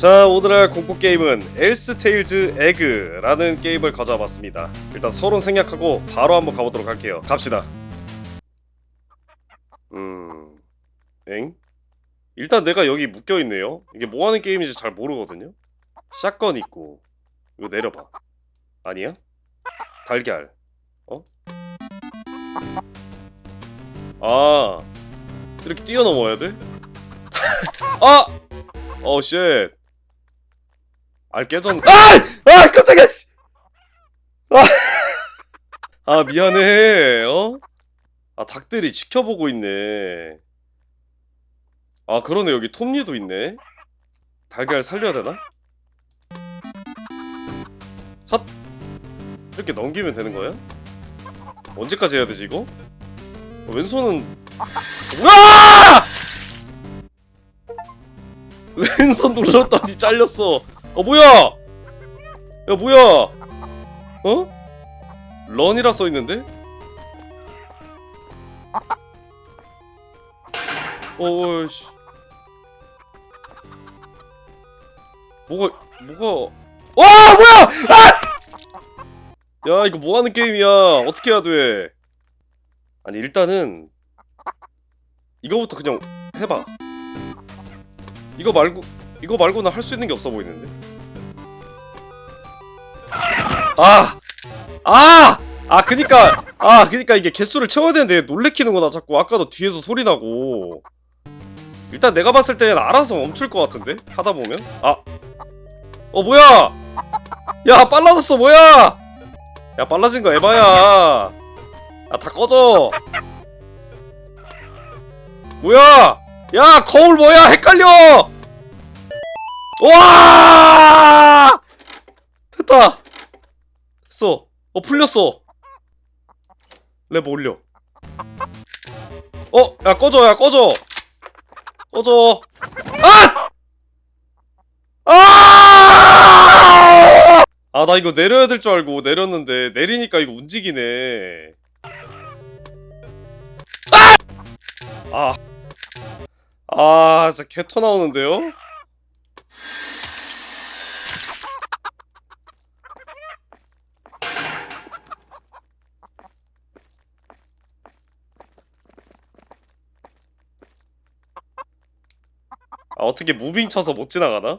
자 오늘 할 공포 게임은 엘스 테일즈 에그라는 게임을 가져와봤습니다. 일단 서론 생략하고 바로 한번 가보도록 할게요. 갑시다. 음, 엥? 일단 내가 여기 묶여 있네요. 이게 뭐 하는 게임인지 잘 모르거든요. 샷건 있고 이거 내려봐. 아니야? 달걀. 어? 아 이렇게 뛰어넘어야 돼? 아! 어 쉣. 알 깨졌. 아! 아 깜짝이야. 씨. 아. 아 미안해. 어? 아 닭들이 지켜보고 있네. 아 그러네 여기 톱니도 있네. 달걀 살려야 되나? 삿. 이렇게 넘기면 되는 거야? 언제까지 해야 되지 이거? 어, 왼손은 우와! 왼손 눌렀더니 잘렸어. 어 뭐야? 야 뭐야? 어? 런이라 써 있는데? 어이씨. 뭐가 뭐가? 와 뭐야? 아! 야 이거 뭐 하는 게임이야? 어떻게 해야 돼? 아니 일단은 이거부터 그냥 해봐. 이거 말고 이거 말고는 할 수 있는 게 없어 보이는데. 아, 아, 아, 그니까, 아, 그니까 이게 개수를 채워야 되는데 놀래키는구나 자꾸. 아까도 뒤에서 소리 나고. 일단 내가 봤을 땐 알아서 멈출 것 같은데 하다 보면. 아, 어 뭐야? 야 빨라졌어 뭐야? 야 빨라진 거 에바야. 아다 꺼져. 뭐야? 야 거울 뭐야? 헷갈려. 와! 됐다. 어 풀렸어. 레버 올려. 어, 야 꺼져, 야 꺼져. 꺼져. 아! 아! 아, 나 이거 내려야 될 줄 알고 내렸는데 내리니까 이거 움직이네. 아! 아, 진짜 개터 나오는데요? 아, 어떻게 무빙 쳐서 못 지나가나?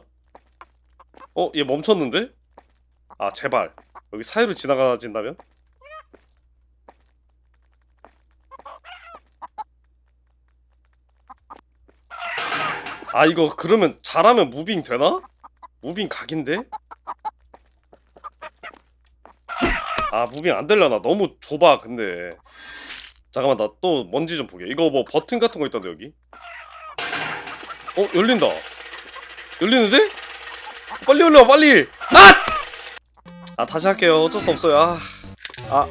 어, 얘 멈췄는데? 아, 제발. 여기 사이로 지나가진다면? 아, 이거 그러면 잘하면 무빙 되나? 무빙 각인데? 아, 무빙 안 되려나? 너무 좁아, 근데. 잠깐만, 나 또 먼지 좀 보게. 이거 뭐 버튼 같은 거 있던데, 여기? 어 열린다. 열리는데? 빨리 열려 빨리. 아! 아 다시 할게요. 어쩔 수 없어요. 아아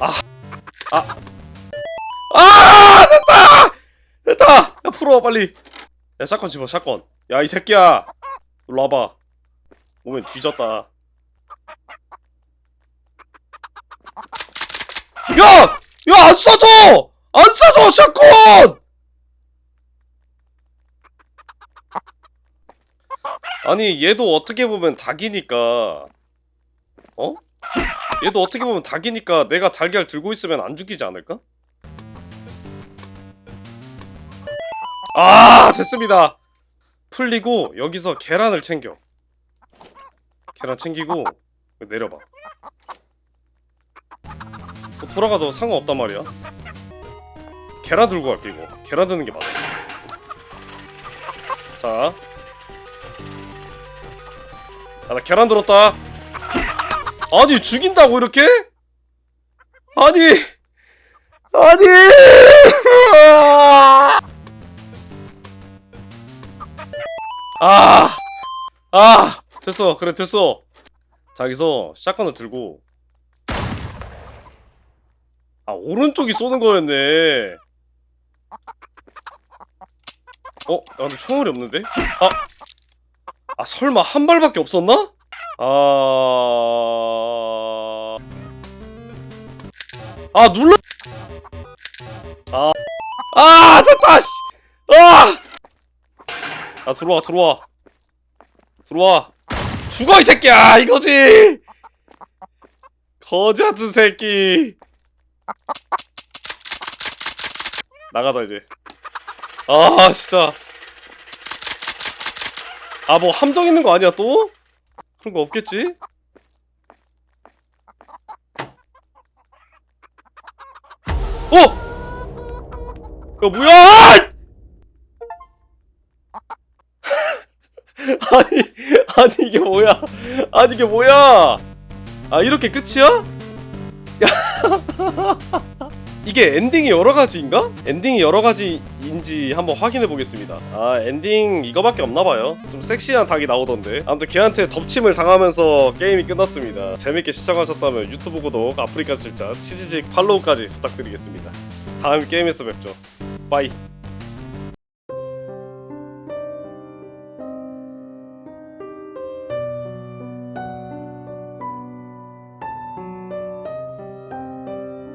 아 아. 아 됐다! 됐다! 야 풀어 빨리. 야 샷건 집어 샷건. 야 이 새끼야. 일로 와봐. 오면 뒤졌다. 야! 야 안 쏴줘! 안 쏴줘 샷건! 아니 얘도 어떻게 보면 닭이니까. 어? 얘도 어떻게 보면 닭이니까 내가 달걀 들고 있으면 안 죽이지 않을까? 아 됐습니다. 풀리고 여기서 계란을 챙겨. 계란 챙기고 내려봐. 또 돌아가도 상관없단 말이야. 계란 들고 갈게 이거. 계란 드는 게 맞아. 자 아, 나 계란 들었다. 아니, 죽인다고, 이렇게? 아니, 아니! 아, 아, 됐어. 그래, 됐어. 자, 여기서 샷건을 들고. 아, 오른쪽이 쏘는 거였네. 어? 야, 근데 총알이 없는데? 아! 아 설마 한 발밖에 없었나? 아... 아 눌러. 아... 아 됐다 씨! 아! 아 들어와 들어와. 들어와. 죽어 이 새끼야 이거지. 거지 같은 새끼. 나가자 이제. 아 진짜 아 뭐 함정 있는 거 아니야 또? 그런 거 없겠지? 어! 야 뭐야! 아니 아니 이게 뭐야? 아니 이게 뭐야? 아 이렇게 끝이야? 야 이게 엔딩이 여러 가지인가? 엔딩이 여러 가지인지 한번 확인해 보겠습니다. 아 엔딩 이거밖에 없나 봐요. 좀 섹시한 닭이 나오던데. 아무튼 걔한테 덮침을 당하면서 게임이 끝났습니다. 재밌게 시청하셨다면 유튜브 구독, 아프리카 칠자, 치즈직 팔로우까지 부탁드리겠습니다. 다음 게임에서 뵙죠. 빠이.